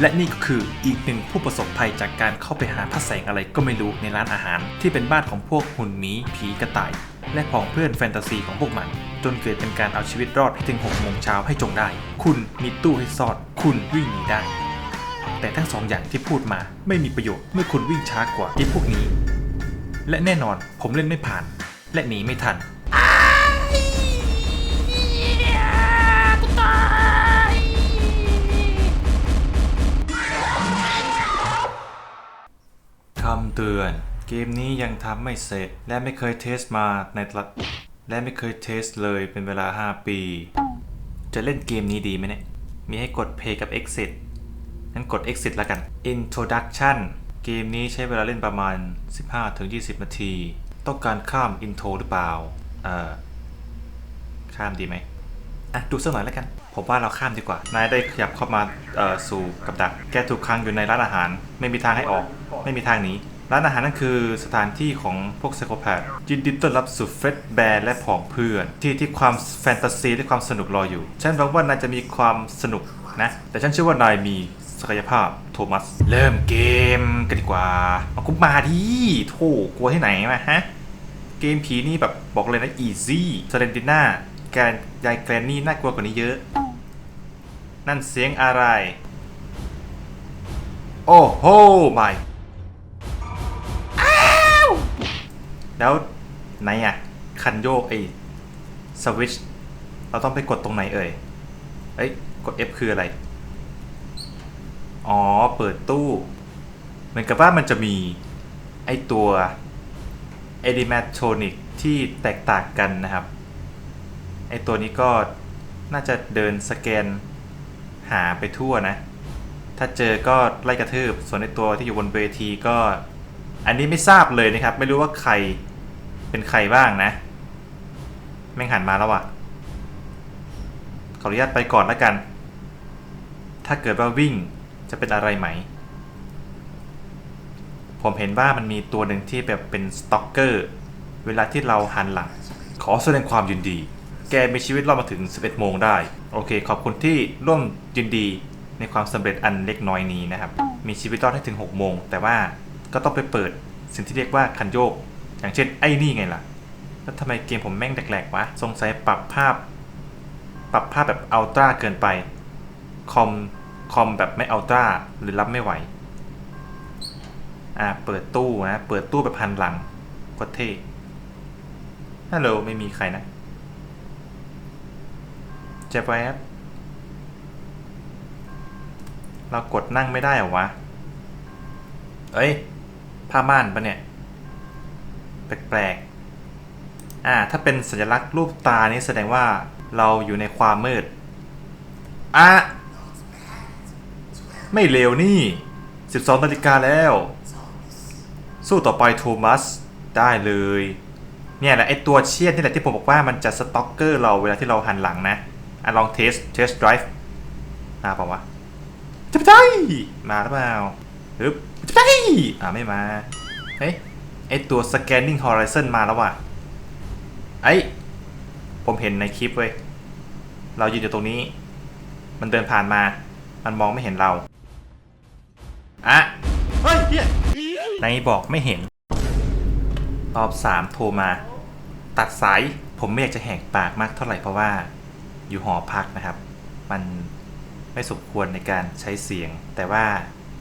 และนี่ก็คืออีกหนึ่งผู้ประสบภัยจากการเข้าไปหาพระแสงอะไรก็ไม่รู้ในร้านอาหาร ที่เป็นบ้านของพวกหุ่นหมีผีกระต่าย และผองเพื่อนแฟนตาซีของพวกมัน จนเกิดเป็นการเอาชีวิตรอดให้ถึง6โมงเช้าให้จงได้ คุณมีตู้ให้ซ่อนคุณวิ่งหนีได้ แต่ทั้งสองอย่างที่พูดมาไม่มีประโยชน์เมื่อคุณวิ่งช้ากว่าไอ้พวกนี้ และแน่นอนผมเล่นไม่ผ่าน และหนีไม่ทัน คำเตือน เกมนี้ยังทำไม่เสร็จ และไม่เคยเทสมาในตลาดและไม่เคยเทสเลยเป็นเวลา 5 ปี จะเล่นเกมนี้ดีไหมเนี่ย มีให้กด Play กับ Exit งั้นกด Exit แล้วกัน Introduction เกมนี้ใช้เวลาเล่นประมาณ 15-20 นาที ต้องการข้าม Intro หรือเปล่า เอ่อ ข้ามดีไหม อะดูสักหน่อยแล้วกัน ผมว่าเราข้ามดีกว่า นายได้ขยับเข้ามาสู่กับดัก แกถูกค้างอยู่ในร้านอาหาร ไม่มีทางให้ออก ไม่มีทางหนีร้านอาหารนั่นคือสถานที่ของพวกไซโคแพดยินดีต้อนรับสู่เฟรดแบร์และผองเพื่อน ที่ที่ความแฟนตาซีและความสนุกรออยู่ ฉันหวังว่านายจะมีความสนุกนะ แต่ฉันเชื่อว่านายมีศักยภาพโทมัส เริ่มเกมกันดีกว่ามาคุมาดิโถกลัวที่ไหนมาฮะ เกมผีนี่แบบบอกเลยนะ easy เซเลนติน่า แกรนยายแกรนนี่น่ากลัวกว่านี้เยอะ นั่นเสียงอะไร โอ้โหไม่แล้วไหนอะคันโยกไอ้สวิตชเราต้องไปกดตรงไหนเอ่ย เอ้ย กด F คืออะไร อ๋อ เปิดตู้ เหมือนกับว่ามันจะมีไอตัวเอดิแมทรอนิกที่แตกต่างกันนะครับ ไอตัวนี้ก็น่าจะเดินสแกนหาไปทั่วนะ ถ้าเจอก็ไล่กระทืบ ส่วนในตัวที่อยู่บนเวทีก็ อันนี้ไม่ทราบเลยนะครับ ไม่รู้ว่าใครเป็นใครบ้างนะ แม่งหันมาแล้วว่ะ ขออนุญาตไปก่อนแล้วกัน ถ้าเกิดว่าวิ่งจะเป็นอะไรไหม ผมเห็นว่ามันมีตัวหนึ่งที่แบบเป็นสต็อกเกอร์ เวลาที่เราหันหลัง ขอแสดงความยินดี แกมีชีวิตรอดมาถึง 11 โมงได้ โอเค ขอบคุณที่ร่วมยินดีในความสำเร็จอันเล็กน้อยนี้นะครับ มีชีวิตรอดให้ถึง 6 โมง แต่ว่าก็ต้องไปเปิดสิ่งที่เรียกว่าคันโยก อย่างเช่นไอ้นี่ไงล่ะ แล้วทำไมเกมผมแม่งแหลกๆวะ สงสัยปรับภาพ ปรับภาพแบบอัลตร้าเกินไป คอม คอมแบบไม่อัลตร้าหรือรับไม่ไหว อ่า เปิดตู้นะ เปิดตู้แบบพันหลังก็เท่ฮัลโหล ไม่มีใครนะ เจ็บแวบเรากดนั่งไม่ได้เหรอวะ เอ้ย ผ้าม่านปะเนี่ย แปลกๆ อ่า ถ้าเป็นสัญลักษณ์รูปตานี้แสดงว่าเราอยู่ในความมืด อะ ไม่เลวนี่ 12นาฬิกาแล้ว สู้ต่อไปโทมัส ได้เลย เนี่ยแหละไอตัวเชียดนี่แหละที่ผมบอกว่ามันจะสต็อกเกอร์เราเวลาที่เราหันหลังนะ อะลองเทสเทสไดรฟ์มาเปล่าวะจะไปได้มาหรือเปล่าฮึบจะไปได้อะไม่มาเฮ้ยไอตัว scanning horizon มาแล้วว่ะไอผมเห็นในคลิปเว้ย เรายืนอยู่ตรงนี้ มันเดินผ่านมา มันมองไม่เห็นเรา อะ เฮ้ยเฮียไหนบอกไม่เห็น รอบสามโทรมา ตัดสาย ผมไม่อยากจะแหกปากมากเท่าไหร่เพราะว่า อยู่หอพักนะครับ มันไม่สมควรในการใช้เสียง แต่ว่า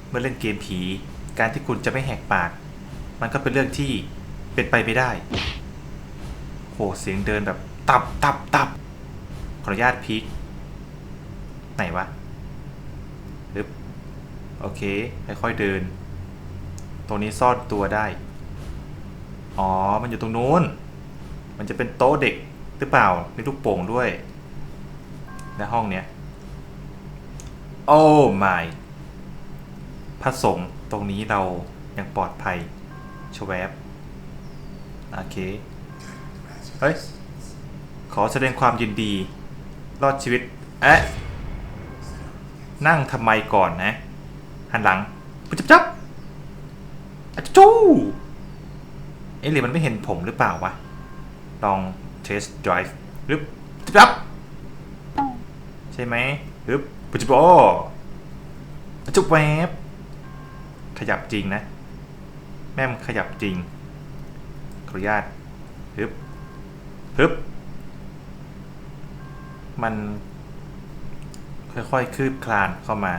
เมื่อเล่นเกมผี การที่คุณจะไม่แหกปาก มันก็เป็นเรื่องที่เป็นไปไม่ได้โหเสียงเดินแบบตับตับตับขออนุญาตพีคไหนวะฮึบโอเค ค่อยๆเดิน ตรงนี้ซ่อนตัวได้ อ๋อ มันอยู่ตรงนู้น มันจะเป็นโต๊ะเด็กหรือเปล่ามีลูกโป่งด้วย และห้องเนี้ย โอ้ไม่พระสงฆ์ตรงนี้เรายังปลอดภัยชวบโอเค เฮ้ย ขอแสดงความยินดี รอดชีวิต เอ๊ะ นั่งทำไมก่อนนะ หันหลังปุ๊บจับจับอจู้เอ๊ะหรือมันไม่เห็นผมหรือเปล่าวะ ลอง test drive รึบจับจับ ใช่ไหมฮึบปุ๊บจับโอ้จุบแวบขยับจริงนะ แม่มนขยับจริง ขออนุญาตฮึบฮึบมัน ค่อยๆคืบคลานเข้ามา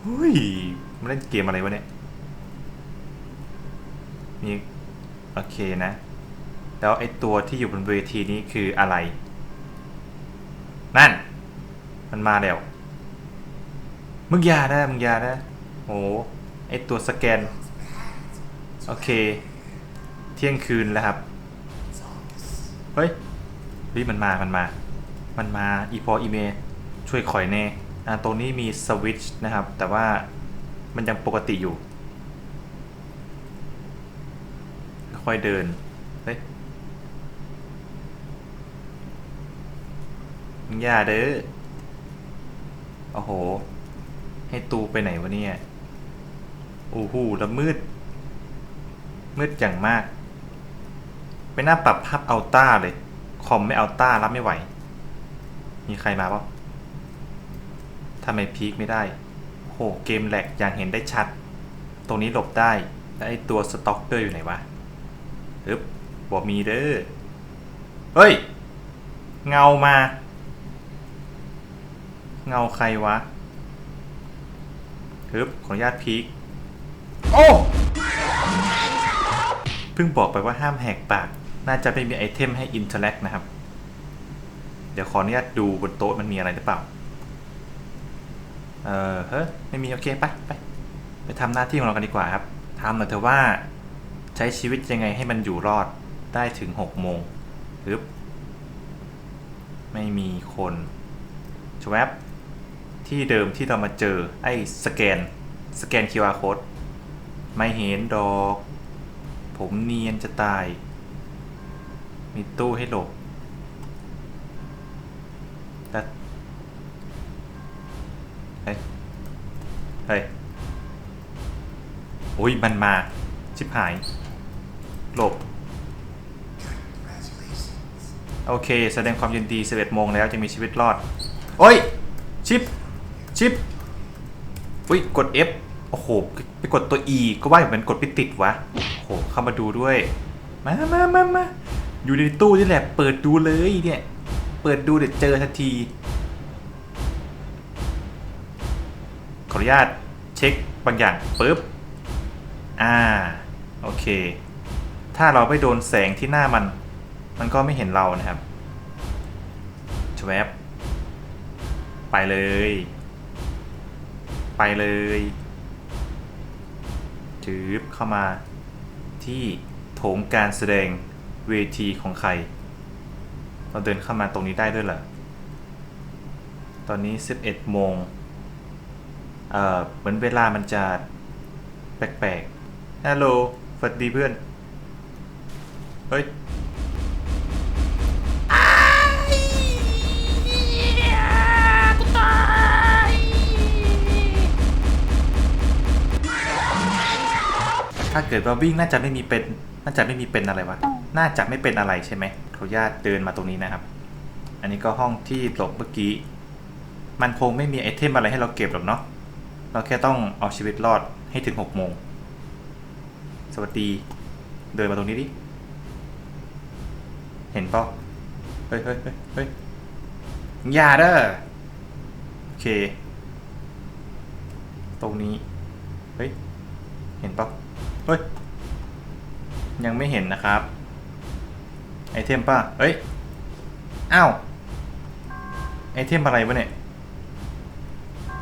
เฮ้ยมันเล่นเกมอะไรวะเนี่ยนี่โอเคนะ แล้วไอตัวที่อยู่บนเวทีนี้คืออะไร นั่น มันมาแล้ว มึงยานะมึงยานะโอ้ไอตัวสแกน โอเค เที่ยงคืนแล้วครับ เฮ้ยเฮ้ยมันมา มันมา มันมา อีพออีเม ช่วยข่อยแน่อ่าตรงนี้มีสวิตช์นะครับ แต่ว่ามันยังปกติอยู่ ค่อยเดิน เฮ้ยมึง อย่าเด้อ โอ้โห ให้ตูไปไหนวะเนี่ย โอ้โหแล้วมืด มืดอย่างมากไปหน้าปรับภาพเอัลต้าเลย คอมไม่เอัลต้ารับไม่ไหว มีใครมาปะทำไมพีคไม่ได้โอ้โห เกมแหลกอย่างเห็นได้ชัด ตรงนี้หลบได้ แล้วไอตัวสต็อกเกอร์อยู่ไหนวะฮึบบอกมีเด้อ เฮ้ย เงามา เงาใครวะฮึบขออนุญาตพีคโอ้เพิ่งบอกไปว่าห้ามแหกปาก น่าจะไม่มีไอเทมให้อินเทอร์แลกนะครับ เดี๋ยวขออนุญาตดูบนโต๊ะมันมีอะไรหรือเปล่า เออเฮ้ยไม่มีโอเคไปไปไปทำหน้าที่ของเรากันดีกว่าครับทำหน่อยเถอะว่าใช้ชีวิตยังไงให้มันอยู่รอดได้ถึงหกโมงฮึบไม่มีคนชวบ ที่เดิมที่เรามาเจอไอ้สแกน สแกน QR code ไม่เห็นดอก ผมเนียนจะตาย มีตู้ให้หลบแต่เฮ้ยเฮ้ยอุ้ยมันมา ชิบหาย หลบ โอเค แสดงความยินดี 11โมงแล้วจะมีชีวิตรอด โอ้ย ชิป ชิปอุ้ยกด F โอ้โห ไปกดตัว E ก็ว่าอยู่มันกดไปติดวะ โอ้โห เข้ามาดูด้วย มามามามาอยู่ในตู้นี่แหละ เปิดดูเลยเนี่ย เปิดดูเดี๋ยวเจอทันที ขออนุญาตเช็คบางอย่างปึ๊บ อ่า โอเค ถ้าเราไม่โดนแสงที่หน้ามัน มันก็ไม่เห็นเรานะครับชวบไปเลย ไปเลยจืบเข้ามาที่โถงการแสดงเวทีของใคร เราเดินเข้ามาตรงนี้ได้ด้วยเหรอ ตอนนี้ 11 โมง เอ่อ เหมือนเวลามันจะแปลกๆฮัลโหลสวัสดีเพื่อน เฮ้ย ถ้าเกิดว่าวิ่งน่าจะไม่มีเป็น น่าจะไม่มีเป็นอะไรวะ น่าจะไม่เป็นอะไรใช่ไหมขออนุญาตเดินมาตรงนี้นะครับ อันนี้ก็ห้องที่หลบเมื่อกี้ มันคงไม่มีไอเทมอะไรให้เราเก็บหรอกเนาะ เราแค่ต้องเอาชีวิตรอดให้ถึงหกโมง สวัสดี เดินมาตรงนี้ดิ เห็นปะเฮ้ยเฮ้ยเฮ้ยเฮ้ยอย่าเด้อ โอเค ตรงนี้ เฮ้ย เห็นปะ เฮ้ย ยังไม่เห็นนะครับ ไอเทมป่ะ เฮ้ย อ้าว ไอเทมอะไรวะเนี่ย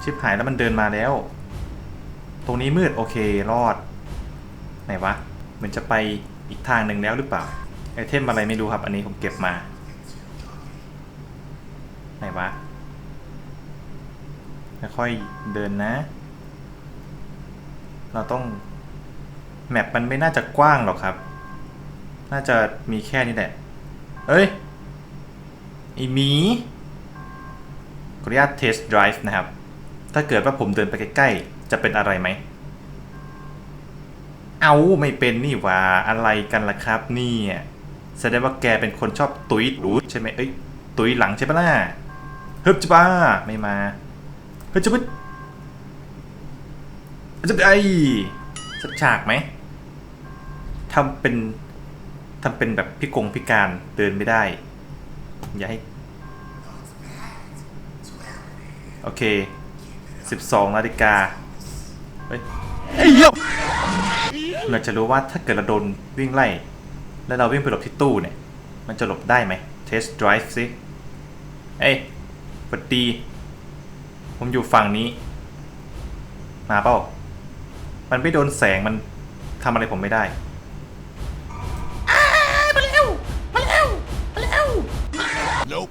ชิบหายแล้วมันเดินมาแล้ว ตรงนี้มืดโอเครอด ไหนวะ เหมือนจะไปอีกทางหนึ่งแล้วหรือเปล่า ไอเทมอะไรไม่รู้ครับ อันนี้ผมเก็บมา ไหนวะค่อยเดินนะ เราต้อง แมปมันไม่น่าจะกว้างหรอกครับ น่าจะมีแค่นี้แหละ เอ้ยไอหมีขออนุญาตเทสไดรฟ์นะครับ ถ้าเกิดว่าผมเดินไปใกล้ๆ จะเป็นอะไรไหม เอาไม่เป็นนี่ว่าอะไรกันล่ะครับเนี่ยแสดงว่าแกเป็นคนชอบตุยรูใช่ไหมเอ้ยตุยหลังใช่ปะล่ะเฮ้ยจ้บ้าไม่มาเฮ้ยจ้าบึ๊ดจะไอ้สักฉากไหม ทำเป็นทำเป็นแบบพิกงพิการเดินไม่ได้ อย่าให้ โอเค12นาฬิกาเฮ้ยไอ้เหี้ยเราจะรู้ว่าถ้าเกิดเราโดนวิ่งไล่ แล้วเราวิ่งไปหลบที่ตู้เนี่ย มันจะหลบได้ไหม Test drive สิเอ้ยปดดี ผมอยู่ฝั่งนี้ มาเปล่า มันไม่โดนแสงมันทำอะไรผมไม่ได้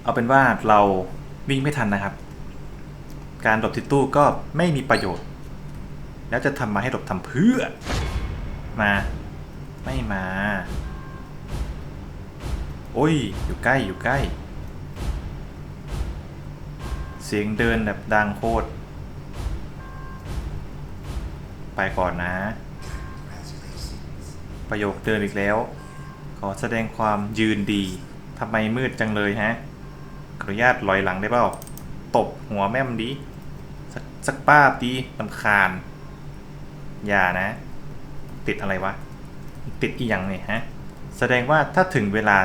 เอาเป็นว่าเราวิ่งไม่ทันนะครับ การหลบที่ตู้ก็ไม่มีประโยชน์ แล้วจะทำมาให้หลบทำเพื่อ มา ไม่มา โอ้ย อยู่ใกล้อยู่ใกล้ เสียงเดินแบบดังโคตร ไปก่อนนะ ประโยคเดินอีกแล้ว ขอแสดงความยืนดีทำไมมืดจังเลยฮะ ขออนุญาตลอยหลังได้เปล่า ตบหัวแม่มดีสักสักป้าบดีลำคาญ อย่านะ ติดอะไรวะ ติดอีหยังเนี่ยฮะ แสดงว่าถ้าถึงเวลา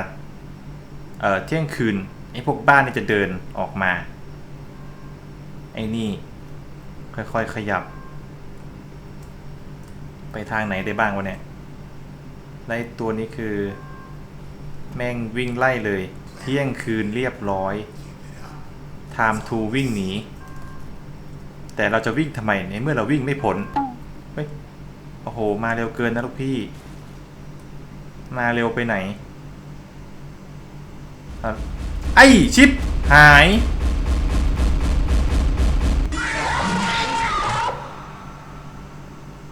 เอ่อเที่ยงคืนไอ้พวกบ้านนี่จะเดินออกมา ไอ้นี่ ค่อยๆขยับ ไปทางไหนได้บ้างวะเนี่ยไล่ตัวนี้คือ แม่งวิ่งไล่เลย ที่ยงคืนเรียบร้อย time to วิ่งหนี แต่เราจะวิ่งทำไมในเมื่อเราวิ่งไม่พ้นเฮ้ยโอ้โห มาเร็วเกินนะลูกพี่ มาเร็วไปไหนอไอ้ชิปหาย